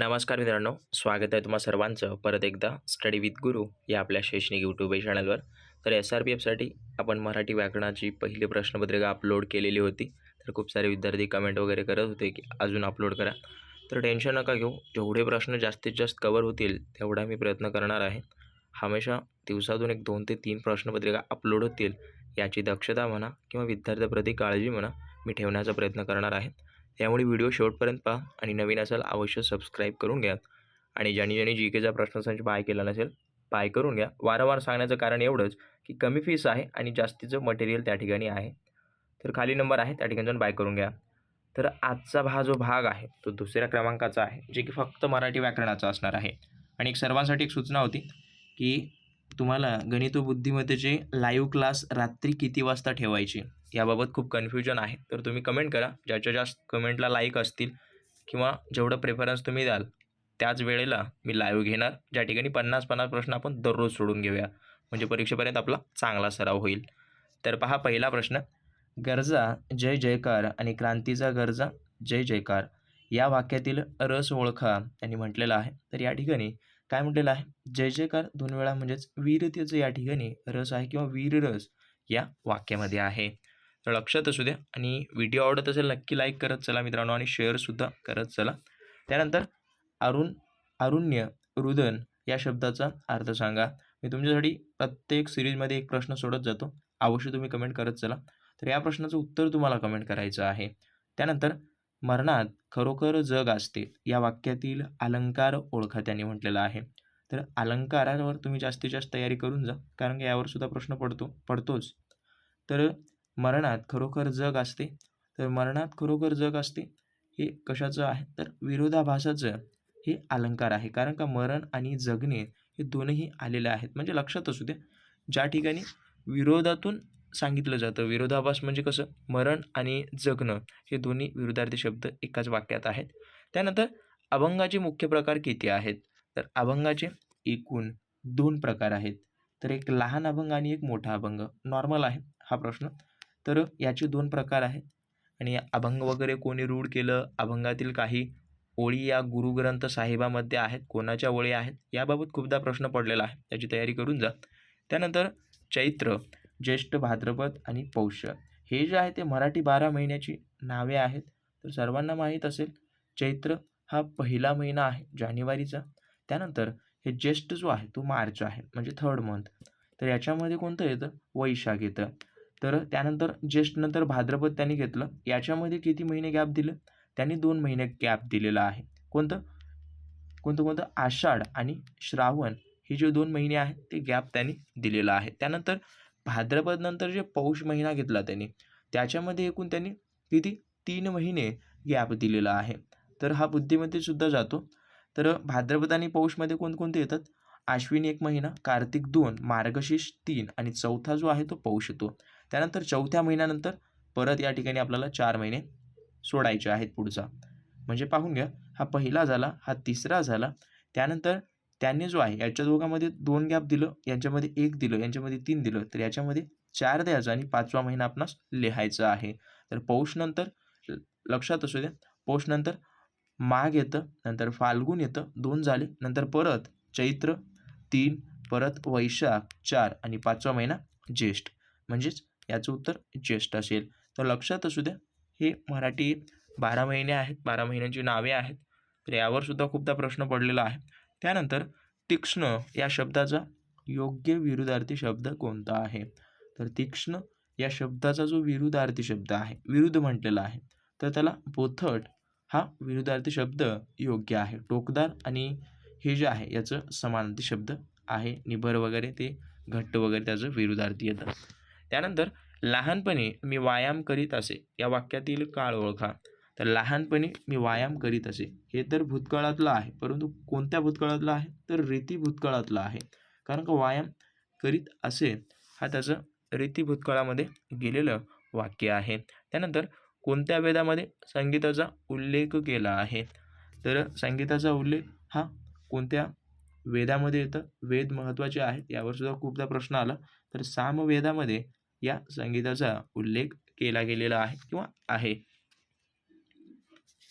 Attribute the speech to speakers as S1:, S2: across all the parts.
S1: नमस्कार मित्रांनो स्वागत आहे तुम्हा सर्वांचं. परत एकदा स्टडी विथ गुरु या आपल्या शैक्षणिक यूट्यूब चॅनलवर तर एस आर पी एफसाठी आपण मराठी व्याकरणाची पहिली प्रश्नपत्रिका अपलोड केलेली होती. तर खूप सारे विद्यार्थी कमेंट वगैरे करत होते की अजून अपलोड करा. तर टेन्शन नका घेऊ. जेवढे प्रश्न जास्तीत जास्त कवर होतील तेवढा मी प्रयत्न करणार आहे. हमेशा दिवसातून एक दोन ते तीन प्रश्नपत्रिका अपलोड होतील याची दक्षता म्हणा किंवा विद्यार्थ्याप्रती काळजी म्हणा मी ठेवण्याचा प्रयत्न करणार आहे. त्यामुळे व्हिडिओ शेवटपर्यंत पहा आणि नवीन असाल अवश्य सबस्क्राईब करून घ्या. आणि ज्यांनी ज्यांनी जी केचा प्रश्नसंच बाय केला नसेल बाय करून घ्या. वारंवार सांगण्याचं कारण एवढंच की कमी फीस आहे आणि जास्तीचं मटेरियल त्या ठिकाणी आहे. तर खाली नंबर आहे त्या ठिकाणी जाऊन बाय करून घ्या. तर आजचा हा जो भाग आहे तो दुसऱ्या क्रमांकाचा आहे जे की फक्त मराठी व्याकरणाचा असणार आहे. आणि एक सर्वांसाठी एक सूचना होती की तुम्हाला गणित व बुद्धिमत्तेचे लाईव्ह क्लास रात्री किती वाजता ठेवायचे? याबाबत खूप कन्फ्युजन आहे. तर तुम्ही कमेंट करा. ज्याच्या जास्त कमेंटला लाईक असतील किंवा जेवढं प्रेफरन्स तुम्ही द्याल त्याच वेळेला मी लाईव्ह घेणार. ज्या ठिकाणी पन्नास पन्नास प्रश्न आपण दररोज सोडून घेऊया. म्हणजे परीक्षेपर्यंत आपला चांगला सराव होईल. तर पहा पहिला प्रश्न. गरजा जय जयकार आणि क्रांतीचा गरजा जय जयकार. या वाक्यातील रस ओळखा. त्यांनी म्हटलेला आहे. तर या ठिकाणी काय म्हटलेलं आहे? जय जयकार दोन वेळा म्हणजेच वीरतेचं या ठिकाणी रस आहे किंवा वीररस या वाक्यामध्ये आहे. तर लक्षात असू द्या आणि व्हिडिओ आवडत असेल नक्की लाईक करत चला मित्रांनो आणि शेअरसुद्धा करत चला. त्यानंतर अरुण अरुण्य रुदन या शब्दाचा अर्थ सांगा. मी तुमच्यासाठी प्रत्येक सिरीजमध्ये एक प्रश्न सोडत जातो. अवश्य तुम्ही कमेंट करत चला. तर या प्रश्नाचं उत्तर तुम्हाला कमेंट करायचं आहे. त्यानंतर मरणात खरोखर जग असते या वाक्यातील अलंकार ओळखा त्यांनी म्हटलेला आहे. तर अलंकारावर तुम्ही जास्तीत जास्त तयारी करून जा कारण की यावर सुद्धा प्रश्न पडतो पडतोच. तर मरणात खरोखर जग असते तर मरणात खरोखर जग असते हे कशाचं आहे? तर विरोधाभासाचं हे अलंकार आहे कारण का मरण आणि जगणे हे दोनही आलेले आहेत. म्हणजे लक्षात असू द्या ज्या ठिकाणी विरोधातून सांगितलं जातं. विरोधाभास म्हणजे कसं? मरण आणि जगणं हे दोन्ही विरुद्धार्थी शब्द एकाच वाक्यात आहेत. त्यानंतर अभंगाचे मुख्य प्रकार किती आहेत? तर अभंगाचे एकूण दोन प्रकार आहेत. तर एक लहान अभंग आणि एक मोठा अभंग. नॉर्मल आहे हा प्रश्न. तर याचे दोन प्रकार आहेत. आणि अभंग वगैरे कोणी रूढ केलं अभंगातील काही ओळी या गुरुग्रंथ साहेबामध्ये आहेत कोणाच्या ओळी आहेत याबाबत खूपदा प्रश्न पडलेला आहे. त्याची तयारी करून जा. त्यानंतर चैत्र. ज्येष्ठ भाद्रपद आणि पौष. हे जे आहे ते मराठी बारा महिन्याची नावे आहेत. तर सर्वांना माहीत असेल चैत्र हा पहिला महिना आहे जानेवारीचा. त्यानंतर हे ज्येष्ठ जो आहे तो मार्च आहे म्हणजे थर्ड मंथ तर याच्यामध्ये कोणतं येतं? वैशाख येतं. तर त्यानंतर ज्येष्ठ नंतर भाद्रपद त्यांनी घेतलं. याच्यामध्ये किती महिने गॅप दिलं? त्यांनी दोन महिने गॅप दिलेला आहे. कोणतं? कोणतं कोणतं? आषाढ आणि श्रावण. हे जे दोन महिने आहेत ते गॅप त्यांनी दिलेला आहे. त्यानंतर भाद्रपद नंतर जे पौष महिना घेतला त्यांनी त्याच्यामध्ये एकूण त्यांनी किती? तीन महिने गॅप दिलेला आहे. तर हा बुद्धिमत्तेसुद्धा जातो. तर भाद्रपद आणि पौषमध्ये कोणकोणते येतात? आश्विन एक महिना कार्तिक दोन मार्गशीर्ष तीन आणि चौथा जो आहे तो पौष येतो त्यानंतर चौथ्या महिन्यानंतर परत या ठिकाणी आपल्याला चार महिने सोडायचे आहेत पुढचा. म्हणजे पाहून घ्या हा पहिला झाला हा तिसरा झाला त्यानंतर त्यांनी जो आहे याच्या दोघांमध्ये दोन गॅप दिलं यांच्यामध्ये एक दिलं यांच्यामध्ये तीन दिलं. तर याच्यामध्ये चार द्यायचं आणि पाचवा महिना आपणास लिहायचा आहे. तर पौषनंतर लक्षात असू द्या पौषनंतर माघ येतं नंतर फाल्गुन येतं दोन झाले नंतर परत चैत्र तीन परत वैशाख चार आणि पाचवा महिना ज्येष्ठ. म्हणजेच याचं उत्तर ज्येष्ठ असेल. तर लक्षात असू द्या हे मराठी बारा महिने आहेत बारा महिन्यांची नावे आहेत. तर यावर सुद्धा खूपदा प्रश्न पडलेला आहे. त्यानंतर तीक्ष्ण या शब्दाचा योग्य विरुद्धार्थी शब्द कोणता आहे? तर तीक्ष्ण या शब्दाचा जो विरुद्धार्थी शब्द आहे विरुद्ध म्हटलेला आहे तर त्याला बोथट हा विरुद्धार्थी शब्द योग्य आहे. टोकदार आणि हे जे आहे याचं समानार्थी शब्द आहे. निभर वगैरे ते घट्ट वगैरे त्याचं विरुद्धार्थी येतं. त्यानंतर लहानपणी मी व्यायाम करीत असे. या वाक्यातील काळ ओळखा. तर लहानपणी मी व्यायाम करीत असे. हे तर भूतकाळातलं आहे परंतु कोणत्या भूतकाळातलं आहे? तर रीती भूतकाळातलं आहे. कारण का व्यायाम करीत असे हा त्याचं रीती भूतकाळामध्ये गेलेलं वाक्य आहे. त्यानंतर कोणत्या वेदामध्ये संगीताचा उल्लेख केला आहे? तर संगीताचा उल्लेख हा कोणत्या वेदामध्ये येतं? वेद महत्त्वाचे आहेत यावर सुद्धा खूपदा प्रश्न आला. तर सामवेदामध्ये या संगीताचा उल्लेख केला गेलेला आहे किंवा आहे.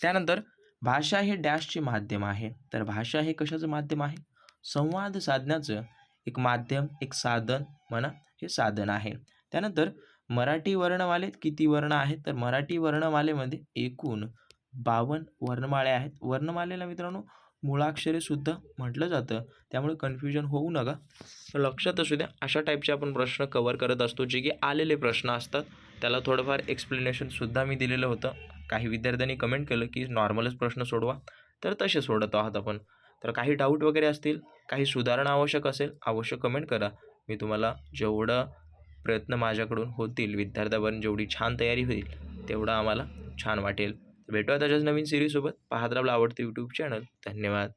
S1: त्यानंतर भाषा हे डॅशचे माध्यम आहे. तर भाषा हे कशाचं माध्यम आहे? संवाद साधण्याचं एक माध्यम एक साधन म्हणा हे साधन आहे. त्यानंतर मराठी वर्णमालेत किती वर्ण आहेत? तर मराठी वर्णमालेमध्ये एकूण बावन्न वर्णमाळे आहेत. वर्णमालेला मित्रांनो मुळाक्षरेसुद्धा म्हटलं जातं. त्यामुळे कन्फ्युजन होऊ नका. तर लक्षात असू द्या अशा टाईपचे आपण प्रश्न कवर करत असतो जे की आलेले प्रश्न असतात. त्याला थोडंफार एक्सप्लेनेशनसुद्धा मी दिलेलं होतं. काही विद्यार्थ्यांनी कमेंट केलं की नॉर्मलच प्रश्न सोडवा. तर तसे सोडत आहात आपण. तर काही डाऊट वगैरे असतील काही सुधारणा आवश्यक असेल आवश्यक कमेंट करा. मी तुम्हाला जेवढं प्रयत्न माझ्याकडून होतील विद्यार्थ्यापर्यंत जेवढी छान तयारी होईल तेवढं आम्हाला छान वाटेल. भेटूया त्याच्याच नवीन सिरीजसोबत पाहत राहा आपलं आवडतं यूट्यूब चॅनल धन्यवाद.